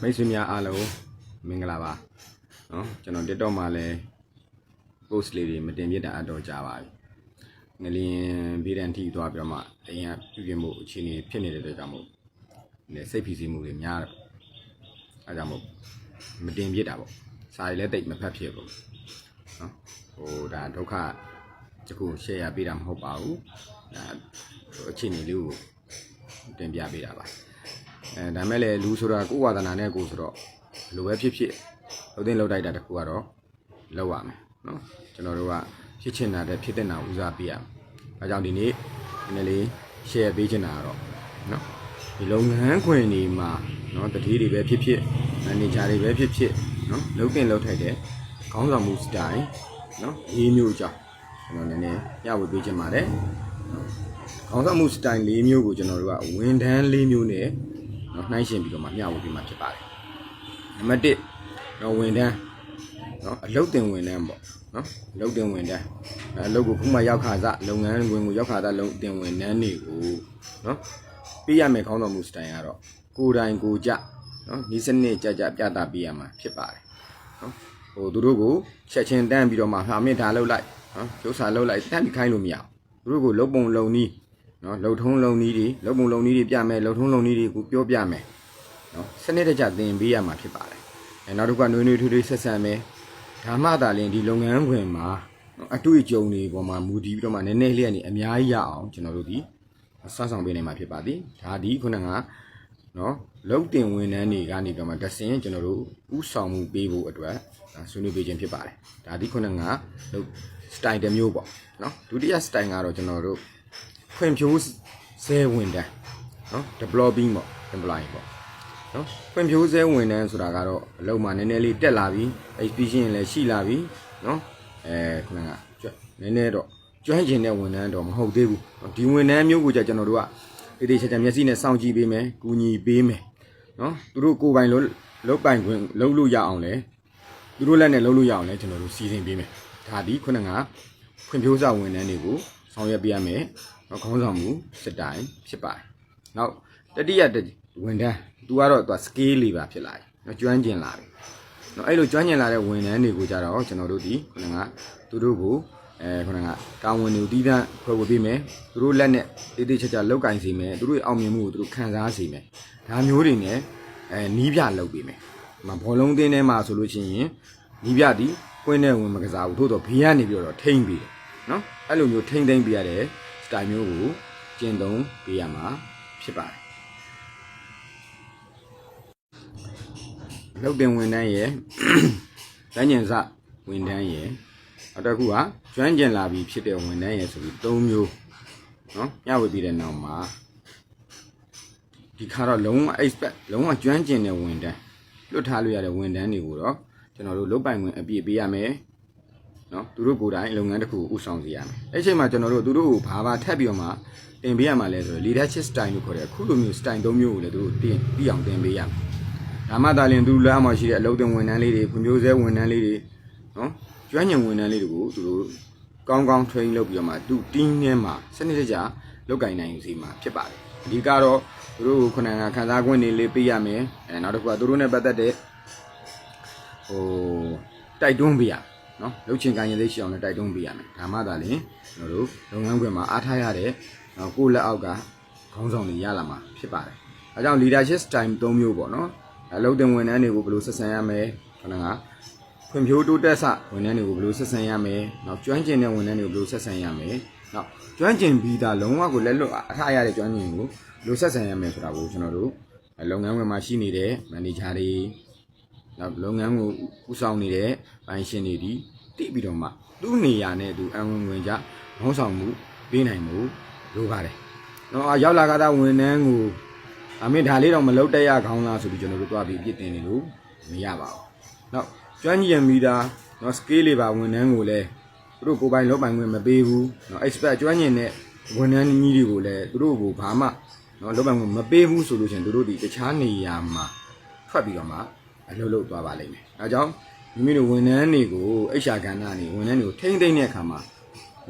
မိတ်ဆွေများအားလုံးမင်္ဂလာပါနော်ကျွန်တော် TikTok မှာလည်း post လေးတွေမတင်ပြတာအတော့ကြာပါပြီငလျင်ဗီဒန်ထိသွားပြီးတော့မှအရင်ကပြုပြင်မှုအခြေအနေဖြစ်နေတဲ့အတွက်ကြောင့်မို့လေစိတ်ဖိစီးမှုတွေများတယ်အဲဒါကြောင့်မို့မတင်ပြတာပေါ့စာရီလည်းတိတ်မဖတ်ဖြစ်ဘူးနော်ဟိုဒါဒုက္ခတကူ share ပေးတာမဟုတ်ပါဘူးဒါဟိုအခြေအနေလေးကိုတင်ပြပေးတာပါ အဲဒါမဲ့လည်းလူဆိုတာကိုယ်ဝါဒနာနဲ့ကိုယ်ဆိုတော့ဘယ်လိုပဲဖြစ်ဖြစ်လှုပ်သိမ်းလှုပ်တိုက်တာတခုကတော့လောက်ရမယ်နော်ကျွန်တော်တို့ကဖြစ်ချင်တာတဲ့ဖြစ်တဲ့နာဦးစားပေးရမယ်အဲကြောင့်ဒီနေ့နည်းနည်းလေး share ပေးချင်တာကတော့နော်ဒီလုပ်ငန်းခွင်တွေမှာနော်တတိတွေပဲဖြစ်ဖြစ်မန်နေဂျာတွေပဲဖြစ်ဖြစ်နော်လှုပ်တင်လှုပ်ထိုက်တဲ့ခေါင်းဆောင်မှုစတိုင်နော်ဒီမျိုးအကြောင်းကျွန်တော်နည်းနည်းညဝေပေးချင်ပါတယ်ခေါင်းဆောင်မှုစတိုင်၄မျိုးကိုကျွန်တော်တို့ကဝန်ထမ်း၄မျိုးနဲ့ နော်နှိုင်းရှင်ပြီးတော့မှမျှဝေပြီးမှဖြစ်ပါတယ်နံပါတ်1နော်ဝန်ထမ်းနော်အလုတ်တင်ဝန်ထမ်းပေါ့နော်အလုတ်တင်ဝန်ထမ်းအဲအလုတ်ကိုခုမှရောက်ခါစလုပ်ငန်းဝင်ကိုရောက်ခါစလုံတင်ဝန်ထမ်းတွေကိုနော်ပေးရမယ်ခေါင်းဆောင်မှုစတိုင်ကတော့ကိုယ်တိုင်ကိုယ်ကြနော်ဒီစနစ်ကြကြပြတာပေးရမှာဖြစ်ပါတယ်နော်ဟိုသူတို့ကိုချက်ချင်းတန်းပြီးတော့မှဟာမြင့်ထားလောက်လိုက်နော်ကျုပ်စာလောက်လိုက်တန်းပြီးခိုင်းလို့မရဘူးသူတို့ကိုလုံပုံလုံနီး နော်လှုပ်ထုံးလုံနည်းတွေလှုပ်ပုံလုံနည်းတွေပြမယ်လှုပ်ထုံးလုံနည်းတွေကိုပြောပြမယ်နော်စနစ်တကျသင်ပေးရမှာဖြစ်ပါတယ်အဲနောက်တစ်ခုကနှွေးနှွေးထွေးထွေးဆက်ဆံမယ်ဒါမှသာလျှင်ဒီလုပ်ငန်းခွင်မှာနော်အတွေ့အကြုံတွေပေါ်မှာမူတည်ပြီးတော့မှနည်းနည်းလေးကနေအများကြီးရအောင်ကျွန်တော်တို့ဒီစဆောင်ပေးနိုင်မှာဖြစ်ပါသည်ဒါဒီခုနကနော်လုံတင်ဝန်ထမ်းတွေကနေပြီးတော့မှတဆင်ကျွန်တော်တို့ဥဆောင်မှုပေးဖို့အတွက်ဒါဆွေးနွေးပေးခြင်းဖြစ်ပါတယ်ဒါဒီခုနကလုံစတိုင်တစ်မျိုးပေါ့နော်ဒုတိယစတိုင်ကတော့ကျွန်တော်တို့ ဖွံ့ဖြိုးဆဲဝန်တန်းနော် developing ပေါ့ employee ပေါ့နော်ဖွံ့ဖြိုးဆဲဝန်တန်းဆိုတာကတော့အလုံးမှာနည်းနည်းလေးတက်လာပြီ experience လည်းရှိလာပြီနော်အဲခုနကကျွတ်နည်းနည်းတော့ကျွမ်းကျင်တဲ့ဝန်ထမ်းတော့မဟုတ်သေးဘူးနော်ဒီဝန်ထမ်းမျိုးကိုじゃကျွန်တော်တို့ကတည်တည်ချာချာမျက်စိနဲ့စောင့်ကြည့်ပေးမယ်ကူညီပေးမယ်နော်သူတို့ကိုယ်ပိုင်လို့လုတ်ပိုင်ခွင့်လုံးလို့ရအောင်လဲသူတို့လက်နဲ့လုံးလို့ရအောင်လဲကျွန်တော်တို့စီစဉ်ပေးမယ်ဒါဒီခုနကဖွံ့ဖြိုးစာဝန်ထမ်းတွေကိုဆောင်ရွက်ပေးရမယ်နော် ခေါင်းဆောင်မှုစတိုင်ဖြစ်ပါတယ်။နောက်တတိယတဝန်ထမ်း तू ကတော့ तू scale လေးပါဖြစ်လာတယ်။နော်ကျွမ်းကျင်လာပြီ။နော်အဲ့လိုကျွမ်းကျင်လာတဲ့ဝန်ထမ်းတွေကိုကြတော့ကျွန်တော်တို့ဒီခုနကသူတို့ကိုအဲခုနကတာဝန်တွေကိုတီးတန်းဖွဲ့ဝေပေးမယ်။သူတို့လက်နဲ့တေးသေးချာချာလောက်ကင်စီမယ်။သူတို့ရဲ့အောင်မြင်မှုကိုသူတို့ခံစားစေမယ်။ဒါမျိုးတွေနဲ့အဲနီးပြလုပ်ပေးမယ်။ဒီမှာဘောလုံးတင်းထဲမှာဆိုလို့ရှိရင်နီးပြဒီပွင့်တဲ့ဝင်မကစားဘူးထို့တော့ဘေးကနေပြီးတော့ထိမ့်ပြီးတယ်။နော်အဲ့လိုမျိုးထိမ့်သိမ့်ပေးရတဲ့ စတိုင်မျိုးကိုကျင့်သုံးပေးရမှာဖြစ်ပါတယ်လုတ်တင်ဝန်တန်းရဲ့တန်းကျင်စဝန်တန်းရဲ့နောက်တစ်ခုကကျွမ်းကျင်လာပြီဖြစ်တဲ့ဝန်တန်းရဲ့ဆိုပြီး၃မျိုးနော်ညဝေပြီးတဲ့နောက်မှာဒီခါတော့လုံးဝ expert လုံးဝကျွမ်းကျင်တဲ့ဝန်တန်းလွတ်ထားလို့ရတဲ့ဝန်တန်းတွေကိုတော့ကျွန်တော်တို့လုတ်ပိုင်ဝင်အပြည့်ပေးရမယ် နော်သူတို့ကိုယ်တိုင်လုပ်ငန်းတစ်ခုကိုဥဆောင်စေရမယ်အဲ့ချိန်မှာကျွန်တော်တို့သူတို့ကိုဘာဘာထပ်ပြီးတော့မှတင်ပေးရမှာလဲဆိုတော့ leadership style လို့ခေါ်တဲ့အခုလိုမျိုး style ၃မျိုးကိုလည်းသူတို့တင်ပြီးအောင်တင်ပေးရမယ်ဒါမှသာလျှင်သူလမ်းမှာရှိတဲ့အလုပ်တင်ဝန်ထမ်းလေးတွေဖွံ့ဖြိုးဆဲဝန်ထမ်းလေးတွေနော်ကျွမ်းကျင်ဝန်ထမ်းလေးတွေကိုသူတို့ကောင်းကောင်း train လုပ်ပြီးတော့မှသူ team ထဲမှာစနစ်တကျလုပ်ကင်နိုင်စီမှာဖြစ်ပါတယ်အဓိကတော့သူတို့ကိုခုနကခံစား권တွေလေးပေးရမယ်အဲနောက်တစ်ခုကသူတို့နဲ့ပတ်သက်တဲ့ဟိုတိုက်တွန်းပေးရမယ် နော်လှုပ်ချင်ကိုင်းရင်သိရှိအောင်လည်းတိုက်တွန်းပေးရမယ်ဒါမှသာလျှင်ကျွန်တော်တို့လုပ်ငန်းခွင်မှာအားထားရတဲ့နော်ကိုယ့်လက်အောက်ကခေါင်းဆောင်တွေရလာမှာဖြစ်ပါတယ်အဲကြောင့် leadership style ၃မျိုးပေါ့နော်အလုပ်တင်ဝန်ထမ်းတွေကိုဘယ်လိုဆက်ဆံရမလဲခဏကဖွံ့ဖြိုးတိုးတက်စဝန်ထမ်းတွေကိုဘယ်လိုဆက်ဆံရမလဲနောက်ကျွမ်းကျင်တဲ့ဝန်ထမ်းတွေကိုဘယ်လိုဆက်ဆံရမလဲနောက်ကျွမ်းကျင်ပြီးသားလုံးဝကိုလက်လွတ်အထားရတဲ့ကျွမ်းကျင်ကိုဘယ်လိုဆက်ဆံရမလဲဆိုတာကိုကျွန်တော်တို့လုပ်ငန်းခွင်မှာရှိနေတဲ့ manager တွေ နောက်လုပ်ငန်းကိုဥဆောင်နေတဲ့ဘိုင်ရှင်တွေဒီတိပြီးတော့မှသူ့နေရာနဲ့သူအဝင်ဝင်ကြမောင်းဆောင်မှုပေးနိုင်မှုလိုပါတယ်။တော့အာရောက်လာကြတဲ့ဝန်ထမ်းကိုအမေဒါလေးတော့မလုပ်တတ်ရခေါင်းလားဆိုပြီးကျွန်တော်တို့တွားပြီးပြစ်တင်နေလို့မရပါဘူး။နောက်ကျွမ်းကျင်မိသားနော် scale လေးပါဝန်ထမ်းကိုလည်းသူတို့ကိုယ်ပိုင်လုပ်ပိုင်ခွင့်မပေးဘူး။နော် expert ကျွမ်းကျင်တဲ့ဝန်ထမ်းကြီးတွေကိုလည်းသူတို့ကိုဘာမှနော်လုပ်ပိုင်ခွင့်မပေးဘူးဆိုလို့ရှိရင်သူတို့ဒီတခြားနေရာမှာထွက်ပြီးတော့မှ အလုပ်လုပ်သွားပါလိမ့်မယ်။အဲကြောင့်မိမိတို့ဝန်ထမ်းတွေကိုအိရှာကဏ္ဍနေဝန်ထမ်းတွေကိုထိမ့်သိမ့်တဲ့အခါမှာ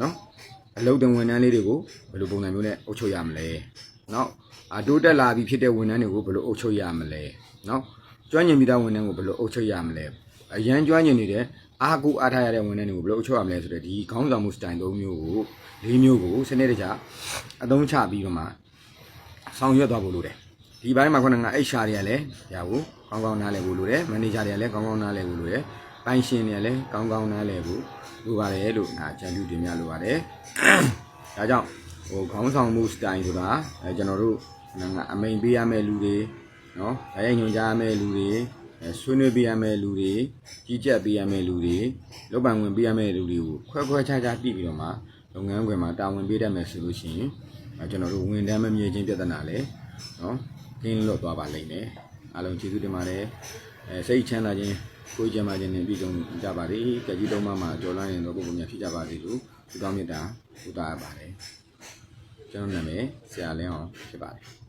နော်အလုပ်တင်ဝန်ထမ်းလေးတွေကိုဘယ်လိုပုံစံမျိုးနဲ့အုပ်ချုပ်ရမလဲ။နော်အတိုးတက်လာပြီဖြစ်တဲ့ဝန်ထမ်းတွေကိုဘယ်လိုအုပ်ချုပ်ရမလဲ။နော်ကျွမ်းကျင်ပြီးသားဝန်ထမ်းကိုဘယ်လိုအုပ်ချုပ်ရမလဲအရန်ကျွမ်းကျင်နေတဲ့အားကိုအားထားရတဲ့ဝန်ထမ်းတွေကိုဘယ်လိုအုပ်ချုပ်ရမလဲဆိုတော့ဒီခေါင်းဆောင်မှုစတိုင်၃မျိုးကို၄မျိုးကိုစနစ်တကျအသုံးချပြီးတော့မှဆောင်ရွက်သွားဖို့လိုတယ် ဒီဘိုင်းမှာခုနက HR တွေကလည်းရဖို့ကောင်းကောင်းနားလည်ဖို့လိုတယ်မန်နေဂျာတွေကလည်းကောင်းကောင်းနားလည်ဖို့လိုတယ်ပိုင်းရှင်တွေကလည်းကောင်းကောင်းနားလည်ဖို့လိုပါတယ်လို့ငါကြံပြုတင်ပြလိုပါတယ်ဒါကြောင့်ဟိုခေါင်းဆောင်မှုစတိုင်ဆိုတာအဲကျွန်တော်တို့ငါအမိန်ပေးရမယ့်လူတွေနော်။ဒါရိုက်ညွှန်ကြားရမယ့်လူတွေအဲဆွေးနွေးပေးရမယ့်လူတွေကြီးကြပ်ပေးရမယ့်လူတွေလုပ်ပိုင်ဝင်ပေးရမယ့်လူတွေကိုခွဲခွဲခြားခြားတည်ပြီးတော့မှလုပ်ငန်းခွင်မှာတာဝန်ပေးတတ်မယ်ဆိုလို့ရှိရင်အဲကျွန်တော်တို့ဝန်ထမ်းမမြဲခြင်းပြဿနာလည်းနော် ကင်းလွတ်သွားပါလိမ့်မယ်။အားလုံးကျေးဇူးတင်ပါတယ်။အဲစိတ်ချမ်းသာခြင်းကိုယ်ကျန်းမာခြင်းနဲ့ပြည့်စုံကြပါစေ။ကြည်ကြီးလုံးမမှာကြော်လွှမ်းရင်တော့ပုဂ္ဂိုလ်များဖြစ်ကြပါစေလို့ဆုတောင်းမေတ္တာပို့တာပါတယ်။ကျွန်တော်နာမည်ဆရာလင်းအောင်ဖြစ်ပါတယ်။